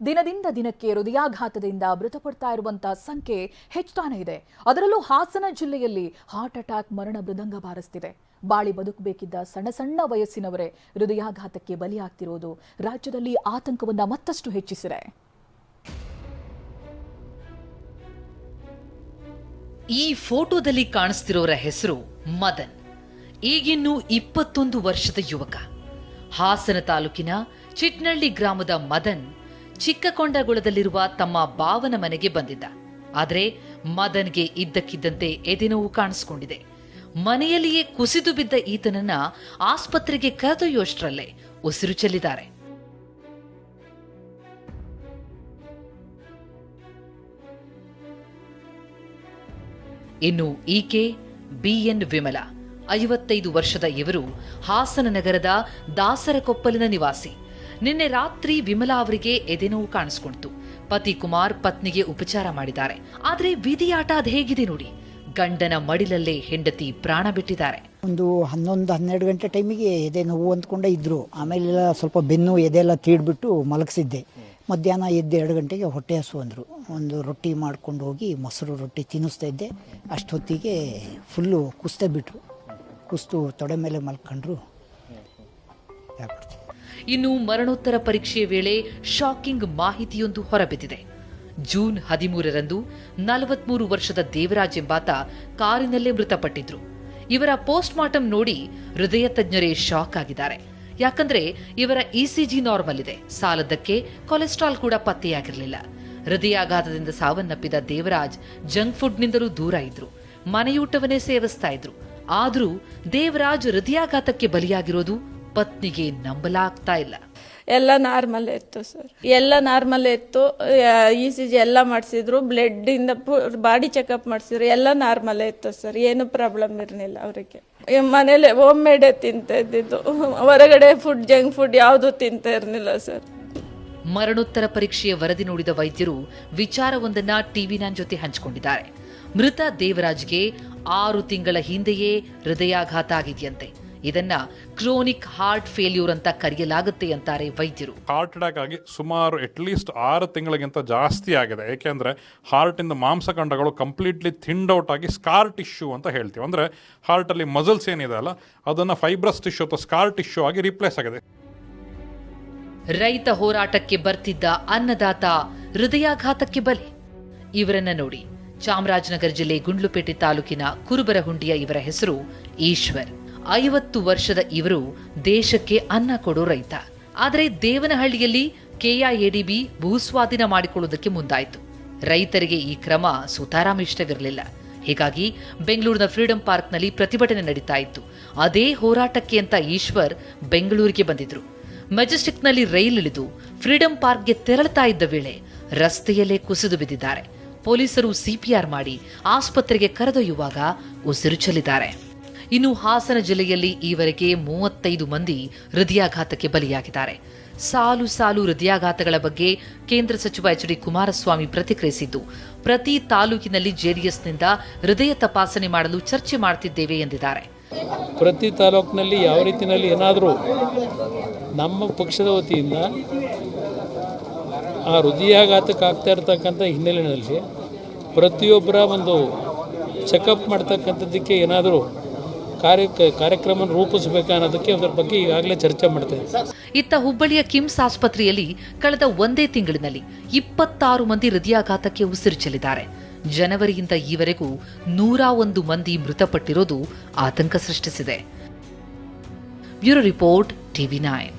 ದಿನದಿಂದ ದಿನಕ್ಕೆ ಹೃದಯಾಘಾತದಿಂದ ಮೃತಪಡ್ತಾ ಇರುವಂತಹ ಸಂಖ್ಯೆ ಹೆಚ್ಚಾನೇ ಇದೆ. ಅದರಲ್ಲೂ ಹಾಸನ ಜಿಲ್ಲೆಯಲ್ಲಿ ಹಾರ್ಟ್ ಅಟ್ಯಾಕ್ ಮರಣ ಮೃದಂಗ ಬಾರಿಸ್ತಿದೆ. ಬಾಳಿ ಬದುಕಬೇಕಿದ್ದ ಸಣ್ಣ ಸಣ್ಣ ವಯಸ್ಸಿನವರೇ ಹೃದಯಾಘಾತಕ್ಕೆ ಬಲಿಯಾಗ್ತಿರೋದು ರಾಜ್ಯದಲ್ಲಿ ಆತಂಕವನ್ನ ಮತ್ತಷ್ಟು ಹೆಚ್ಚಿಸಿದೆ. ಈ ಫೋಟೋದಲ್ಲಿ ಕಾಣಿಸ್ತಿರೋರ ಹೆಸರು ಮದನ್. ಈಗಿನ್ನು ಇಪ್ಪತ್ತೊಂದು ವರ್ಷದ ಯುವಕ. ಹಾಸನ ತಾಲೂಕಿನ ಚಿಟ್ನಳ್ಳಿ ಗ್ರಾಮದ ಮದನ್ ಚಿಕ್ಕಕೊಂಡಗುಳದಲ್ಲಿರುವ ತಮ್ಮ ಬಾವನ ಮನೆಗೆ ಬಂದಿದ್ದ. ಆದರೆ ಮದನ್ಗೆ ಇದ್ದಕ್ಕಿದ್ದಂತೆ ಎದೆನೋವು ಕಾಣಿಸಿಕೊಂಡಿದೆ. ಮನೆಯಲ್ಲಿಯೇ ಕುಸಿದು ಬಿದ್ದ ಈತನನ್ನ ಆಸ್ಪತ್ರೆಗೆ ಕರೆದೊಯ್ಯೋಷ್ಟರಲ್ಲೇ ಉಸಿರು ಚೆಲ್ಲಿದ್ದಾರೆ. ಇನ್ನು ಈಕೆ ಬಿಎನ್ ವಿಮಲ, ಐವತ್ತೈದು ವರ್ಷದ ಇವರು ಹಾಸನ ನಗರದ ದಾಸರಕೊಪ್ಪಲಿನ ನಿವಾಸಿ. ನಿನ್ನೆ ರಾತ್ರಿ ವಿಮಲಾ ಅವರಿಗೆ ಎದೆನೋವು ಕಾಣಿಸ್ಕೊಂಡಿತು. ಪತಿ ಕುಮಾರ್ ಪತ್ನಿಗೆ ಉಪಚಾರ ಮಾಡಿದ್ದಾರೆ. ಆದ್ರೆ ವಿಧಿಯಾಟ ಅದ್ ಹೇಗಿದೆ ನೋಡಿ. ಗಂಡನ ಮಡಿಲಲ್ಲೇ ಹೆಂಡತಿ ಪ್ರಾಣ ಬಿಟ್ಟಿದ್ದಾರೆ. ಒಂದು ಹನ್ನೊಂದು ಹನ್ನೆರಡು ಗಂಟೆ ಟೈಮಿಗೆ ಎದೆ ನೋವು ಅಂದ್ಕೊಂಡೇ ಇದ್ದರು ಆಮೇಲೆಲ್ಲ ಸ್ವಲ್ಪ ಬೆನ್ನು ಎದೆ ಎಲ್ಲ ತೀಡ್ಬಿಟ್ಟು ಮಲಗಿಸಿದ್ದೆ. ಮಧ್ಯಾಹ್ನ ಎದ್ದು ಎರಡು ಗಂಟೆಗೆ ಹೊಟ್ಟೆ ಹಸು ಅಂದರು. ಒಂದು ರೊಟ್ಟಿ ಮಾಡ್ಕೊಂಡು ಹೋಗಿ ಮೊಸರು ರೊಟ್ಟಿ ತಿನ್ನಿಸ್ತಾ ಇದ್ದೆ. ಅಷ್ಟೊತ್ತಿಗೆ ಫುಲ್ಲು ಕುಸ್ತೆ ಬಿಟ್ಟರು ಕುಸ್ತು ತೊಡೆ ಮೇಲೆ ಮಲ್ಕೊಂಡ್ರು. ಆಗ್ಬಿಡ್ತು ಇನ್ನು ಮರಣೋತ್ತರ ಪರೀಕ್ಷೆಯ ವೇಳೆ ಶಾಕಿಂಗ್ ಮಾಹಿತಿಯೊಂದು ಹೊರಬಿದ್ದಿದೆ. ಜೂನ್ ಹದಿಮೂರರಂದು ನಲವತ್ಮೂರು ವರ್ಷದ ದೇವರಾಜ್ ಎಂಬಾತ ಕಾರಿನಲ್ಲೇ ಮೃತಪಟ್ಟಿದ್ರು. ಇವರ ಪೋಸ್ಟ್ ಮಾರ್ಟಂ ನೋಡಿ ಹೃದಯ ತಜ್ಞರೇ ಶಾಕ್ ಆಗಿದ್ದಾರೆ. ಯಾಕಂದ್ರೆ ಇವರ ಇಸಿಜಿ ನಾರ್ಮಲ್ ಇದೆ. ಸಾಲದಕ್ಕೆ ಕೊಲೆಸ್ಟ್ರಾಲ್ ಕೂಡ ಪತ್ತೆಯಾಗಿರಲಿಲ್ಲ. ಹೃದಯಾಘಾತದಿಂದ ಸಾವನ್ನಪ್ಪಿದ ದೇವರಾಜ್ ಜಂಕ್ ಫುಡ್ನಿಂದಲೂ ದೂರ ಇದ್ರು. ಮನೆಯೂಟವನ್ನೇ ಸೇವಿಸ್ತಾ ಇದ್ರು. ಆದರೂ ದೇವರಾಜ್ ಹೃದಯಾಘಾತಕ್ಕೆ ಬಲಿಯಾಗಿರೋದು ಪತ್ನಿಗೆ ನಂಬಲಾಗ್ತಾ ಇಲ್ಲ. ಎಲ್ಲ ನಾರ್ಮಲ್ ಇತ್ತು ಸರ್. ಎಲ್ಲ ನಾರ್ಮಲ್ ಇತ್ತು. ಇ ಸಿ ಜಿ ಎಲ್ಲ ಮಾಡಿಸಿದ್ರು. ಬ್ಲಡ್ಡಿಂದ ಬಾಡಿ ಚೆಕಪ್ ಮಾಡಿಸಿದ್ರು. ಎಲ್ಲ ನಾರ್ಮಲ್ ಇತ್ತು ಸರ್. ಏನು ಪ್ರಾಬ್ಲಮ್ ಇರಲಿಲ್ಲ ಅವರಿಗೆ. ಮನೇಲೆ ಹೋಮ್ ಮೇಡೇ ತಿಂತ ಇದ್ದಿದ್ದು. ಹೊರಗಡೆ ಫುಡ್ ಜಂಕ್ ಫುಡ್ ಯಾವುದು ತಿಂತ ಇರಲಿಲ್ಲ ಸರ್. ಮರಣೋತ್ತರ ಪರೀಕ್ಷೆಯ ವರದಿ ನೋಡಿದ ವೈದ್ಯರು ವಿಚಾರವೊಂದನ್ನ ಟಿವಿ ನೈನ್ ಜೊತೆ ಹಂಚಿಕೊಂಡಿದ್ದಾರೆ. ಮೃತ ದೇವರಾಜ್ಗೆ ಆರು ತಿಂಗಳ ಹಿಂದೆಯೇ ಹೃದಯಾಘಾತ ಆಗಿದೆಯಂತೆ. ಇದನ್ನ ಕ್ರೋನಿಕ್ ಹಾರ್ಟ್ ಫೇಲ್ಯೂರ್ ಅಂತ ಕರೆಯಲಾಗುತ್ತೆ ಅಂತಾರೆ ವೈದ್ಯರು. ಹಾರ್ಟ್ ಅಟ್ಯಾಕ್ ಆಗಿ ಸುಮಾರು ಅಟ್ಲೀಸ್ಟ್ ಆರು ತಿಂಗಳಿಗಿಂತ ಜಾಸ್ತಿ ಆಗಿದೆ. ಏಕೆಂದರೆ ಹಾರ್ಟಿಂದ ಮಾಂಸಖಂಡಗಳು ಕಂಪ್ಲೀಟ್ಲಿ ಥಿಂಡ್ ಔಟ್ ಆಗಿ ಸ್ಕಾರ್ ಟಿಶ್ಯೂ ಅಂತ ಹೇಳ್ತೀವಿ. ಅಂದರೆ ಹಾರ್ಟಲ್ಲಿ ಮಸಲ್ಸ್ ಏನಿದೆ ಅಲ್ಲ ಅದನ್ನು ಫೈಬ್ರಸ್ ಟಿಶ್ಯೂ ಅಥವಾ ಸ್ಕಾರ್ ಟಿಶ್ಯೂ ಆಗಿ ರಿಪ್ಲೇಸ್ ಆಗಿದೆ. ರೈತ ಹೋರಾಟಕ್ಕೆ ಬರ್ತಿದ್ದ ಅನ್ನದಾತ ಹೃದಯಾಘಾತಕ್ಕೆ ಬಲಿ. ಇವರನ್ನ ನೋಡಿ ಚಾಮರಾಜನಗರ ಜಿಲ್ಲೆ ಗುಂಡ್ಲುಪೇಟೆ ತಾಲೂಕಿನ ಕುರುಬರಹುಂಡಿಯ ಇವರ ಹೆಸರು ಈಶ್ವರ್. ಐವತ್ತು ವರ್ಷದ ಇವರು ದೇಶಕ್ಕೆ ಅನ್ನ ಕೊಡೋ ರೈತ. ಆದರೆ ದೇವನಹಳ್ಳಿಯಲ್ಲಿ ಕೆಐಎಡಿಬಿ ಭೂಸ್ವಾಧೀನ ಮಾಡಿಕೊಳ್ಳುವುದಕ್ಕೆ ಮುಂದಾಯಿತು. ರೈತರಿಗೆ ಈ ಕ್ರಮ ಸುತಾರಾಮ್ ಇಷ್ಟವಿರಲಿಲ್ಲ. ಹೀಗಾಗಿ ಬೆಂಗಳೂರಿನ ಫ್ರೀಡಂ ಪಾರ್ಕ್ನಲ್ಲಿ ಪ್ರತಿಭಟನೆ ನಡೀತಾ ಇತ್ತು. ಅದೇ ಹೋರಾಟಕ್ಕೆ ಅಂತ ಈಶ್ವರ್ ಬೆಂಗಳೂರಿಗೆ ಬಂದಿದ್ರು. ಮೆಜೆಸ್ಟಿಕ್ನಲ್ಲಿ ರೈಲ್ ಇಳಿದು ಫ್ರೀಡಂ ಪಾರ್ಕ್ಗೆ ತೆರಳುತ್ತಾ ಇದ್ದ ವೇಳೆ ರಸ್ತೆಯಲ್ಲೇ ಕುಸಿದು ಬಿದ್ದಿದ್ದಾರೆ. ಪೊಲೀಸರು ಸಿಪಿಆರ್ ಮಾಡಿ ಆಸ್ಪತ್ರೆಗೆ ಕರೆದೊಯ್ಯುವಾಗ ಉಸಿರು ಚೆಲ್ಲಿದ್ದಾರೆ. ಇನ್ನು ಹಾಸನ ಜಿಲ್ಲೆಯಲ್ಲಿ ಈವರೆಗೆ ಮೂವತ್ತೈದು ಮಂದಿ ಹೃದಯಾಘಾತಕ್ಕೆ ಬಲಿಯಾಗಿದ್ದಾರೆ. ಸಾಲು ಸಾಲು ಹೃದಯಾಘಾತಗಳ ಬಗ್ಗೆ ಕೇಂದ್ರ ಸಚಿವ ಎಚ್ ಡಿ ಕುಮಾರಸ್ವಾಮಿ ಪ್ರತಿಕ್ರಿಯಿಸಿದ್ದು, ಪ್ರತಿ ತಾಲೂಕಿನಲ್ಲಿ ಜೆಡಿಎಸ್ನಿಂದ ಹೃದಯ ತಪಾಸಣೆ ಮಾಡಲು ಚರ್ಚೆ ಮಾಡ್ತಿದ್ದೇವೆ ಎಂದಿದ್ದಾರೆ. ಪ್ರತಿ ತಾಲೂಕಿನಲ್ಲಿ ಯಾವ ರೀತಿಯಲ್ಲಿ ಏನಾದರೂ ನಮ್ಮ ಪಕ್ಷದ ವತಿಯಿಂದ ಆ ಹೃದಯಾಘಾತಕ್ಕೆ ಆಗ್ತಾ ಇರ್ತಕ್ಕಂಥ ಹಿನ್ನೆಲೆಯಲ್ಲಿ ಪ್ರತಿಯೊಬ್ಬರ ಒಂದು ಚೆಕಪ್ ಮಾಡ್ತಕ್ಕಂಥದ್ದಕ್ಕೆ ಏನಾದರೂ ಕಾರ್ಯ ಕಾರ್ಯಕ್ರಮ ರೂಪಿಸಬೇಕು ಅನ್ನೋದಕ್ಕೆ ಅದರ ಬಗ್ಗೆ ಈಗಾಗಲೇ ಚರ್ಚೆ ಮಾಡ್ತೇವೆ ಇತ್ತ ಹುಬ್ಬಳ್ಳಿಯ ಕಿಮ್ಸ್ ಆಸ್ಪತ್ರೆಯಲ್ಲಿ ಕಳೆದ ಒಂದೇ ತಿಂಗಳಿನಲ್ಲಿ ಇಪ್ಪತ್ತಾರು ಮಂದಿ ಹೃದಯಾಘಾತಕ್ಕೆ ಉಸಿರು ಚೆಲ್ಲಿದ್ದಾರೆ ಜನವರಿಯಿಂದ ಈವರೆಗೂ ನೂರ ಒಂದು ಮಂದಿ ಮೃತಪಟ್ಟಿರೋದು ಆತಂಕ ಸೃಷ್ಟಿಸಿದೆ. Bureau report TV nine.